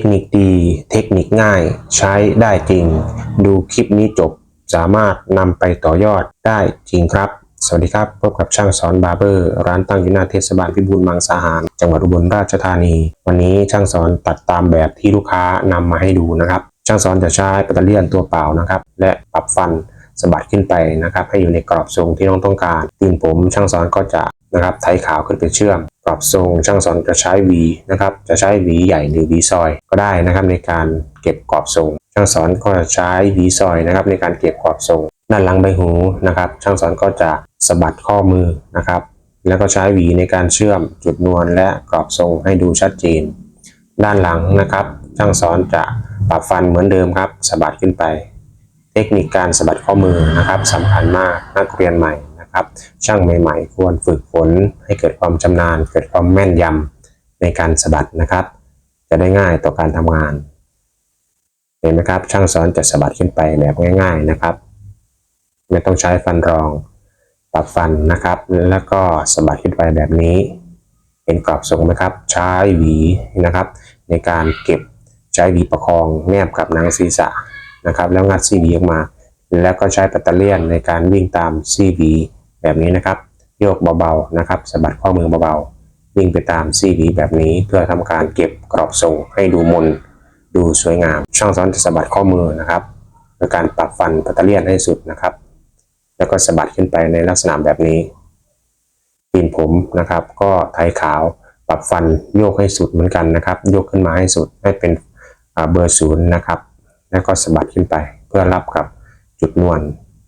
คนิคดี เทคนิคง่าย ใช้ได้จริง ดูคลิปนี้จบสามารถนำไปต่อยอดได้จริงครับ สวัสดีครับ พบกับช่างสอนบาร์เบอร์ ร้านตั้งอยู่หน้าเทศบาลพิบูลมังสาหาร จังหวัดอุบลราชธานี วันนี้ช่างสอนตัดตามแบบที่ลูกค้านำมาให้ดูนะครับ ช่างสอนจะใช้ปัตเตอร์เลียนตัวเปล่านะครับ และปรับฟันสะบัดขึ้นไปนะครับ ให้อยู่ในกรอบทรงที่น้องต้องการตีนผมช่างสอนก็จะ นะครับไถขาวขึ้นไปเชื่อมกรอบทรงช่างสอนจะใช้หวีนะครับ จะใช้หวีใหญ่หรือหวีซอยก็ได้นะครับในการเก็บกรอบทรง ช่างสอนก็จะใช้หวีซอยนะครับในการเก็บกรอบทรง ด้านหลังใบหูนะครับ ช่างสอนก็จะสะบัดข้อมือนะครับ แล้วก็ใช้หวีในการเชื่อมจุดนวลและกรอบทรงให้ดูชัดเจน ด้านหลังนะครับ ช่างสอนจะปรับฟันเหมือนเดิมครับสะบัดขึ้นไป เทคนิคการสะบัดข้อมือนะครับสำคัญมากนักเรียนใหม่ นะครับ ช่างใหม่ๆ ควรฝึกฝนให้เกิดความชำนาญ เกิดความแม่นยำในการสะบัดนะครับ จะได้ง่ายต่อการทำงาน เห็นไหมครับ ช่างสอนจะสะบัดขึ้นไปแบบง่าย ๆนะครับ ไม่ต้องใช้ฟันรองปรับฟันนะครับ แล้วก็สะบัดขึ้นไปแบบนี้เป็นกรอบทรงไหมครับ ใช้หวีนะครับ ในการเก็บใช้หวีประคองแนบกับหนังศีรษะนะครับ แล้วงัดซี่หวีออกมา แล้วก็ใช้ปัตเตอร์เลียนในการวิ่งตามซี่หวี แบบนี้นะครับ โยกเบาๆนะครับสะบัดข้อมือเบาๆวิ่งไปตามซี่หวีแบบนี้เพื่อทำการเก็บกรอบทรงให้ดูมน ดูสวยงาม ช่างสอนจะสะบัดข้อมือนะครับโดยการปรับฟันปัตเตอร์เลียนให้สุดนะครับ แล้วก็สะบัดขึ้นไปในลักษณะแบบนี้ตีนผมนะครับ ก็ไถขาวปรับฟันโยกให้สุดเหมือนกันนะครับ โยกขึ้นมาให้สุดให้เป็นเบอร์ศูนย์นะครับ แล้วก็สะบัดขึ้นไปเพื่อรับกับจุดนวล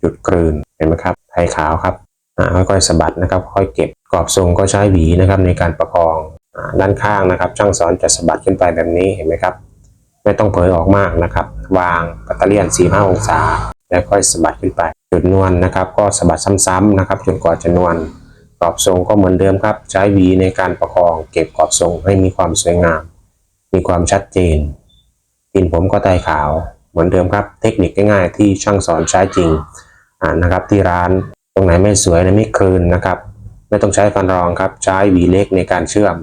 จุดกลืนเห็นไหมครับไถขาวครับ ค่อยๆสะบัดนะครับ ค่อยเก็บกรอบทรงก็ใช้หวีนะครับในการประคองอด้านข้างนะครับ ช่างสอนจะสะบัดขึ้นไปแบบนี้เห็นไหมครับ ไม่ต้องเผยออกมากนะครับ วางปัตเตอร์เลียน 4-5 องศา แล้วค่อยสะบัดขึ้นไป จุดนวลนะครับ ก็สะบัดซ้ำๆนะครับจนกว่าจะนวลกรอบทรงก็เหมือนเดิมครับ ใช้หวีในการประคอง เก็บกรอบทรงให้มีความสวยงาม มีความชัดเจนตีนผมก็ไตขาวเหมือนเดิมครับ เทคนิคง่ายๆที่ช่างสอนใช้จริงนะครับที่ร้าน ตรงไหนไม่สวยนะไม่คลืนนะครับ ไม่ต้องใช้ฟันรองครับ ใช้หวีเล็กในการเชื่อม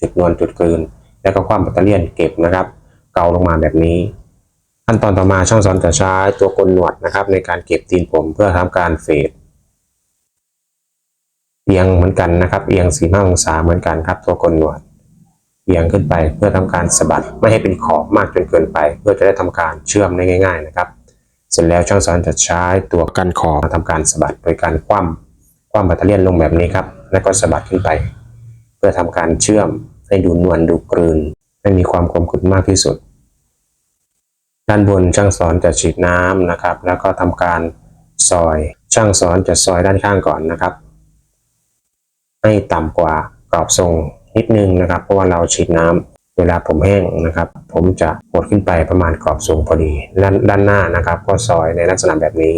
จุดนวลจุดกลืน แล้วก็ความปัตเตอร์เลียนเก็บนะครับ เกาลงมาแบบนี้ขั้นตอนต่อมาช่างสอนจะใช้ตัวกลหนวดนะครับ ในการเก็บตีนผมเพื่อทำการเฟดเอียงเหมือนกันนะครับ เอียงสี่ห้าองศาเหมือนกันครับ ตัวกลหนวดเอียงขึ้นไปเพื่อทำการสะบัดไม่ให้เป็นขอบมากจนเกินไป เพื่อจะได้ทำการเชื่อมได้ง่าย ๆ นะครับ ร็จแล้วช่างสอนจะใช้ตัวกันขอบมาทำการสะบัดโดยการคว่ำคว่ำแบตเตอรี่ลงแบบนี้ครับ แล้วก็สะบัดขึ้นไป เพื่อทำการเชื่อมให้ดูนวลดูกลืน ให้มีความคมขึ้นมากที่สุด ด้านบนช่างสอนจะฉีดน้ำนะครับ แล้วก็ทำการซอย ช่างสอนจะซอยด้านข้างก่อนนะครับ ให้ต่ำกว่ากรอบทรงนิดนึงนะครับ เพราะว่าเราฉีดน้ำ เวลาผมแห้งนะครับ ผมจะหดขึ้นไปประมาณกรอบทรงพอดีด้านด้านหน้านะครับ ก็ซอยในลักษณะแบบนี้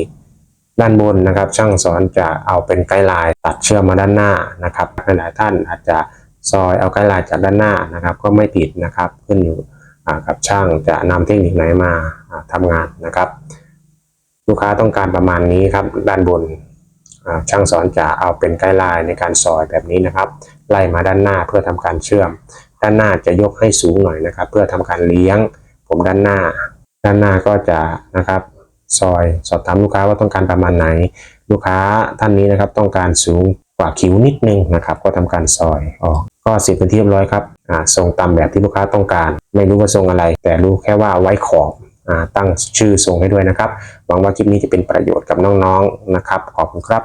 ด้านบนนะครับ ช่างสอนจะเอาเป็นไกด์ไลน์ตัดเชื่อมมาด้านหน้านะครับหลายท่านอาจจะซอยเอาไกด์ไลน์จากด้านหน้านะครับ ก็ไม่ผิดนะครับ ขึ้นอยู่กับช่างจะนำเทคนิคไหนมาอ่าทำงานนะครับ ลูกค้าต้องการประมาณนี้ครับด้านบน ช่างสอนจะเอาเป็นไกด์ไลน์ในการซอยแบบนี้นะครับ ไล่มาด้านหน้าเพื่อทำการเชื่อม ด้านหน้าจะยกให้สูงหน่อยนะครับ เพื่อทำการเลี้ยง ผมด้านหน้า ด้านหน้าก็จะนะครับซอยสอบถามลูกค้าว่าต้องการประมาณไหน ลูกค้าท่านนี้นะครับต้องการสูงกว่าคิ้วนิดนึงนะครับ ก็ทำการซอยออกก็เสร็จเป็นที่เรียบร้อยครับอ่าทรงตามแบบที่ลูกค้าต้องการ ไม่รู้ว่าทรงอะไร แต่รู้แค่ว่าไว้ขอบ ตั้งชื่อส่งให้ด้วยนะครับ หวังว่าคลิปนี้จะเป็นประโยชน์กับน้องๆนะครับ ขอบคุณครับ